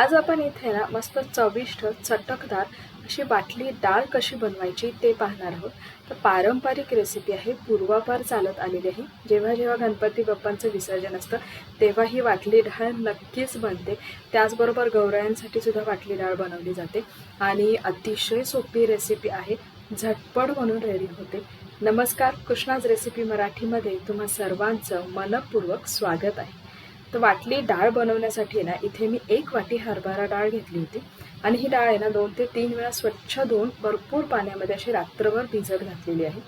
आज आपण इथे ना मस्त चविष्ट चटकदार अशी बाटली डाळ कशी बनवायची ते पाहणार आहोत. तर पारंपरिक रेसिपी आहे पूर्वापार चालत आलेली आहे. जेव्हा जेव्हा गणपती बाप्पांचं विसर्जन असतं तेव्हा ही वाटली डाळ नक्कीच बनते. त्याचबरोबर गौरायांसाठी सुद्धा वाटली डाळ बनवली जाते. आणि अतिशय सोपी रेसिपी आहे झटपट म्हणून रेडी होते. नमस्कार कृष्णाज रेसिपी मराठीमध्ये तुम्हा सर्वांचं मनपूर्वक स्वागत आहे. तर वाटली डाळ बनवण्यासाठी ना इथे मी एक वाटी हरभरा डाळ घेतली होती. आणि ही डाळ आहे ना दोन ते तीन वेळा स्वच्छ धुवून भरपूर पाण्यामध्ये अशी रात्रभर भिजत घातलेली आहे.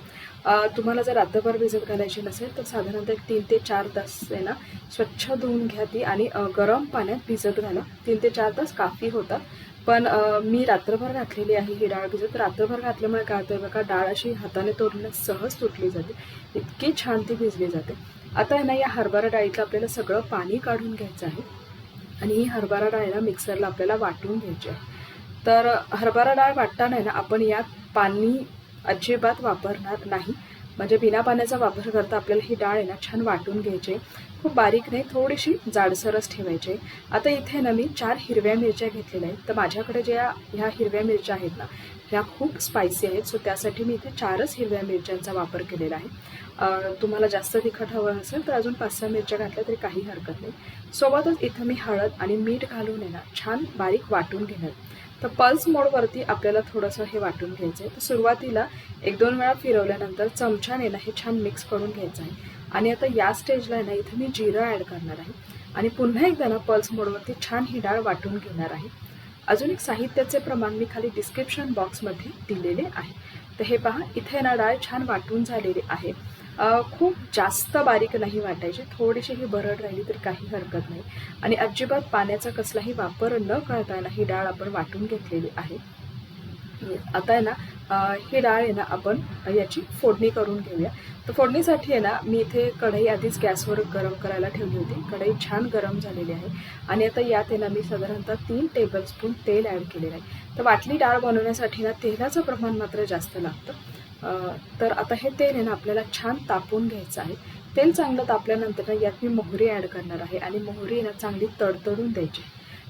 तुम्हाला जर रात्रभर भिजत घालायची नसेल तर साधारणतः एक तीन ते चार तास आहे ना स्वच्छ धुवून घ्या ती आणि गरम पाण्यात भिजत घाला. तीन ते चार तास काफी होतात. पण मी रात्रभर घातलेली आहे ही डाळ भिजत. रात्रभर घातल्यामुळे काय होतं बघा डाळ अशी हाताने तोडण्यास सहज तुटली जाते. इतकी छान ती भिजली जाते. आता आहे ना या हरभरा डाळीतलं आपल्याला सगळं पाणी काढून घ्यायचं आहे. आणि ही हरभरा डाळीला मिक्सरला आपल्याला वाटून घ्यायची आहे. तर हरभरा डाळ वाटताना आहे ना आपण यात पाणी अजिबात वापरणार नाही. म्हणजे बिना पाण्याचा वापर करता आपल्याला ही डाळ आहे ना छान वाटून घ्यायची. खूप बारीक नाही थोडीशी जाडसरच ठेवायची. आता इथे ना मी चार हिरव्या मिरच्या घेतलेल्या आहेत. तर माझ्याकडे ज्या ह्या हिरव्या मिरच्या आहेत ना ह्या खूप स्पायसी आहेत. सो त्यासाठी मी इथे चारच हिरव्या मिरच्यांचा वापर केलेला आहे. तुम्हाला जास्त तिखट हवं असेल तर अजून पाच सहा मिरच्या घातल्या तरी काही हरकत नाही. सोबतच इथं मी हळद आणि मीठ घालून आहे ना छान बारीक वाटून घेणार. तर पल्स मोडवरती आपल्याला थोडंसं हे वाटून घ्यायचं आहे तर सुरुवातीला एक दोन वेळा फिरवल्यानंतर चमच्याने ना हे छान मिक्स करून घ्यायचं आहे. आणि आता या स्टेजला आहे ना इथं मी जिरं ॲड करणार आहे. आणि पुन्हा एकदा ना पल्स मोडवरती छान ही डाळ वाटून घेणार आहे. अजून एक साहित्याचे प्रमाण मी खाली डिस्क्रिप्शन बॉक्समध्ये दिलेले आहे. तर हे पहा इथे ना डाळ छान वाटून झालेली आहे. खूप जास्त बारीक नाही वाटायची. थोडीशी ही भरड राहिली तरी काही हरकत नाही. आणि अजिबात पाण्याचा कसलाही वापर न करताना ही डाळ आपण वाटून घेतलेली आहे. आता आहे ना ही डाळ आहे ना आपण याची फोडणी करून घेऊया. तर फोडणीसाठी आहे ना मी इथे कढई आधीच गॅसवर गरम करायला ठेवली होती. कढई छान गरम झालेली आहे. आणि आता यात आहे ना मी साधारणतः तीन टेबलस्पून तेल ॲड केलेलं आहे. तर वाटली डाळ बनवण्यासाठी ना तेलाचं प्रमाण मात्र जास्त लागतं. तर आता हे तेल आहे ना आपल्याला छान तापून घ्यायचं आहे. तेल चांगलं तापल्यानंतर ना यात मी मोहरी ॲड करणार आहे आणि मोहरी ना चांगली तडतडून द्यायची.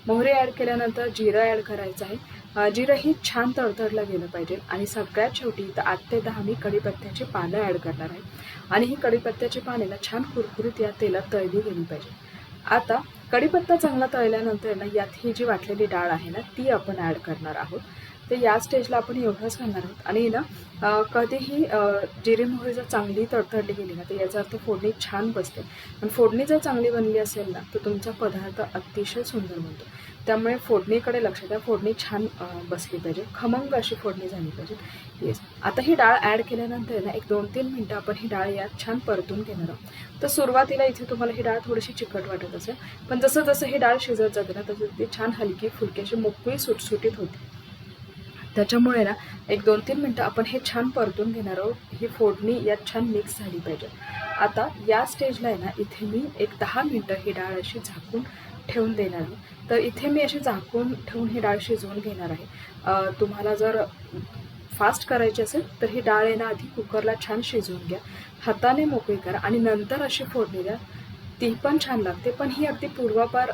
मोहरी ॲड केल्यानंतर जिरं ॲड करायचं आहे. जिरं ही छान तडतडलं गेलं पाहिजे आणि सगळ्यात शेवटी इथं आठ ते दहा मी कढीपत्त्याची पानं ॲड करणार आहे. आणि ही कढीपत्त्याची पाने ना छान कुरकुरीत या तेलात तळली गेली पाहिजे. आता कढीपत्ता चांगला तळल्यानंतर ना यात ही जी वाटलेली डाळ आहे ना ती आपण ॲड करणार आहोत. तर या स्टेजला आपण एवढंच करणार आहोत. आणि ना कधीही जिरे मोहरी जर चांगली तडतडली गेली ना तर याचा अर्थ फोडणी छान बसते. आणि फोडणी जर चांगली बनली असेल ना तर तुमचा पदार्थ अतिशय सुंदर बनतो. त्यामुळे फोडणीकडे लक्ष द्या. फोडणी छान बसली पाहिजे. खमंग अशी फोडणी झाली पाहिजे. येस आता ही डाळ ॲड केल्यानंतर ना एक दोन तीन मिनटं आपण ही डाळ यात छान परतून घेणार आहोत. तर सुरुवातीला इथे तुम्हाला ही डाळ थोडीशी चिकट वाटत असेल. पण जसं जसं ही डाळ शिजत जाते ना तसं ती छान हलकी फुलकी अशी मोकळी सुटसुटीत होते. त्याच्यामुळे ना एक दोन तीन मिनटं आपण हे छान परतून घेणार आहोत. ही फोडणी यात छान मिक्स झाली पाहिजे. आता या स्टेजला आहे ना इथे मी एक दहा मिनटं ही डाळ अशी झाकून ठेवून देणार आहे. तर इथे मी अशी झाकून ठेवून ही डाळ शिजवून घेणार आहे. तुम्हाला जर फास्ट करायची असेल तर ही डाळ आहे ना आधी कुकरला छान शिजवून घ्या. हाताने मोकळी करा आणि नंतर अशी फोडणी द्या. ती पण छान लागते पण ही अगदी पूर्वापार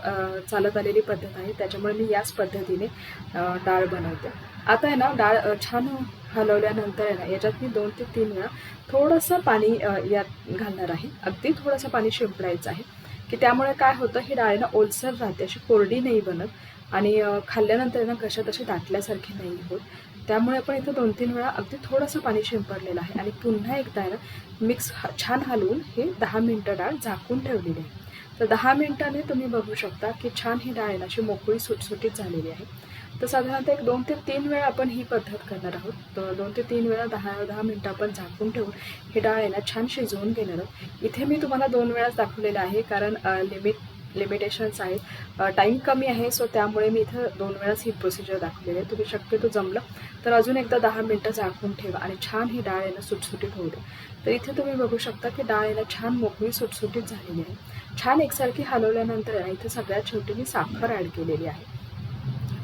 चालत आलेली पद्धत आहे. त्याच्यामुळे मी याच पद्धतीने डाळ बनवते. आता आहे ना डाळ छान हलवल्यानंतर आहे ना याच्यात मी दोन ते तीन वेळा थोडंसं पाणी यात घालणार आहे. अगदी थोडंसं पाणी शिंपडायचं आहे. की त्यामुळे काय होतं ही डाळ ना ओलसर राहते अशी कोरडी नाही बनत. आणि खाल्ल्यानंतर आहे ना कशा अशी दाटल्यासारखी नाही होत. त्यामुळे आपण इथं दोन तीन वेळा अगदी थोडंसं पाणी शिंपडलेलं आहे. आणि पुन्हा एकदा आहे ना मिक्स ह- छान हलवून हे दहा मिनटं डाळ झाकून ठेवलेली आहे. तर दहा मिनिटाने तुम्ही बघू शकता की छान ही डाळ अशी मोकळी सुटसुटीत झालेली आहे. तर साधारणतः एक दोन ते तीन वेळा आपण ही पद्धत करणार आहोत. तर दोन ते तीन वेळा दहा दहा मिनटं आपण झाकून ठेवून ही डाळ आहे ना छान शिजवून घेणार आहोत. इथे मी तुम्हाला दोन वेळाच दाखवलेलं आहे कारण लिमिट लिमिटेशन्स आहेत. टाईम कमी आहे सो त्यामुळे मी इथं दोन वेळाच ही प्रोसिजर दाखवलेली आहे. तुम्ही शक्यतो जमलं तर अजून एकदा दहा मिनटं झाकून ठेवा आणि छान ही डाळ यांना सुटसुटीत होऊ दे तर इथे तुम्ही बघू शकता की डाळ यांना छान मोकळी सुटसुटीत झालेली आहे. छान एकसारखी हलवल्यानंतर इथं इथे सगळ्यात शेवटी मी साखर ॲड केलेली आहे.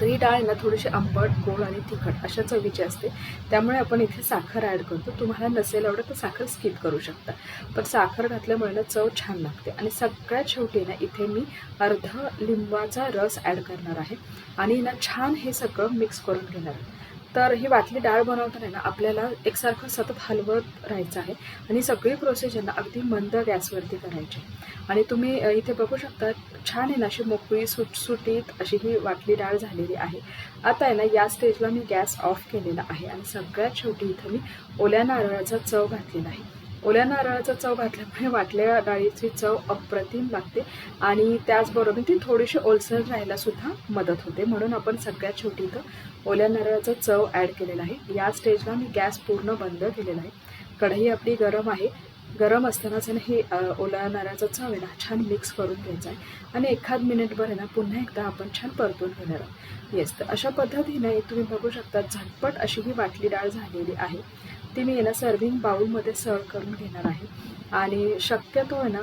तर ही डाळ आहे ना थोडीशी आंबट गोड आणि तिखट अशा चवीची असते. त्यामुळे आपण इथे साखर ॲड करतो. तुम्हाला नसेल आवडत तर साखर स्किप करू शकता. पण साखर घातल्यामुळे ना चव छान लागते. आणि सगळ्यात शेवटी ना इथे मी अर्ध लिंबाचा रस ॲड करणार आहे. आणि ना छान हे सगळं मिक्स करून घेणार आहे. तर ही वाटली डाळ बनवताना ना आपल्याला एकसारखं सतत हलवत राहायचं आहे. आणि सगळी प्रोसेस ना अगदी मंद गॅसवरती करायची. आणि तुम्ही इथे बघू शकता छान आहे ना अशी मोकळी सुटसुटीत अशी ही वाटली डाळ झालेली आहे. आता आहे ना या स्टेजला मी गॅस ऑफ केलेला आहे. आणि सगळ्यात शेवटी इथं मी ओल्या नारळाचा चव घातलेला आहे. ओल्या नारळाचा चव घातल्यामुळे वाटल्या डाळीची चव अप्रतिम लागते आणि त्याचबरोबर ती थोडीशी ओलसर राहायला सुद्धा मदत होते. म्हणून आपण सगळ्यात छोटी इथं ओल्या नारळाचा चव ॲड केलेला आहे. या स्टेजला मी गॅस पूर्ण बंद केलेला आहे. कढई आपली गरम आहे. गरम असतानाच ना हे ओला नारळाचा चव आहे ना छान मिक्स करून घ्यायचा आहे. आणि एखाद मिनिटभर आहे ना पुन्हा एकदा आपण छान परतून घेणार आहोत. येस तर अशा पद्धतीने तुम्ही बघू शकता झटपट अशी ही वाटली डाळ झालेली आहे. ती मी याला ना सर्विंग बाउलमध्ये सर्व करून घेणार आहे. आणि शक्यतो आहे ना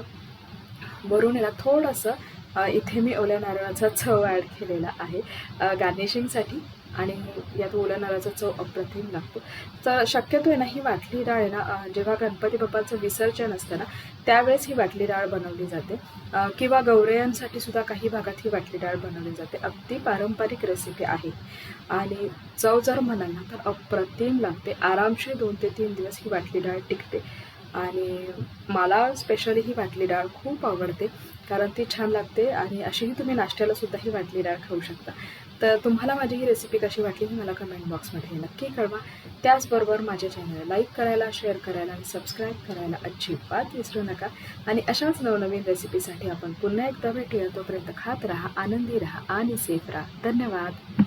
वरून याला थोडंसं इथे मी ओल्या नारळाचा चव ॲड केलेला आहे. गार्निशिंगसाठी आणि यात ओल्या नारळाचा चव अप्रतिम लागतो तर शक्यतो आहे ना ही वाटली डाळ आहे ना जेव्हा गणपती बाप्पाचं विसर्जन असतं ना त्यावेळेस ही वाटली डाळ बनवली जाते. किंवा गौरयांसाठी सुद्धा काही भागात ही वाटली डाळ बनवली जाते. अगदी पारंपरिक रेसिपी आहे. आणि चव जर म्हणाल ना तर अप्रतिम लागते. आरामशीर दोन ते तीन दिवस ही वाटली डाळ टिकते. आणि मला स्पेशली ही वाटली डाळ खूप आवडते कारण ती छान लागते आणि अशीही तुम्ही नाश्त्याला सुद्धा ही वाटली डाळ खाऊ शकता. तर तुम्हाला माझी ही रेसिपी कशी वाटली हे मला कमेंट बॉक्समध्ये नक्की कळवा. त्याचबरोबर माझ्या चॅनलला लाईक करायला शेअर करायला आणि सबस्क्राईब करायला अजिबात विसरू नका. आणि अशाच नवनवीन रेसिपीसाठी आपण पुन्हा एकदा भेटूया. तोपर्यंत खात राहा आनंदी राहा आणि सेफ राहा. धन्यवाद.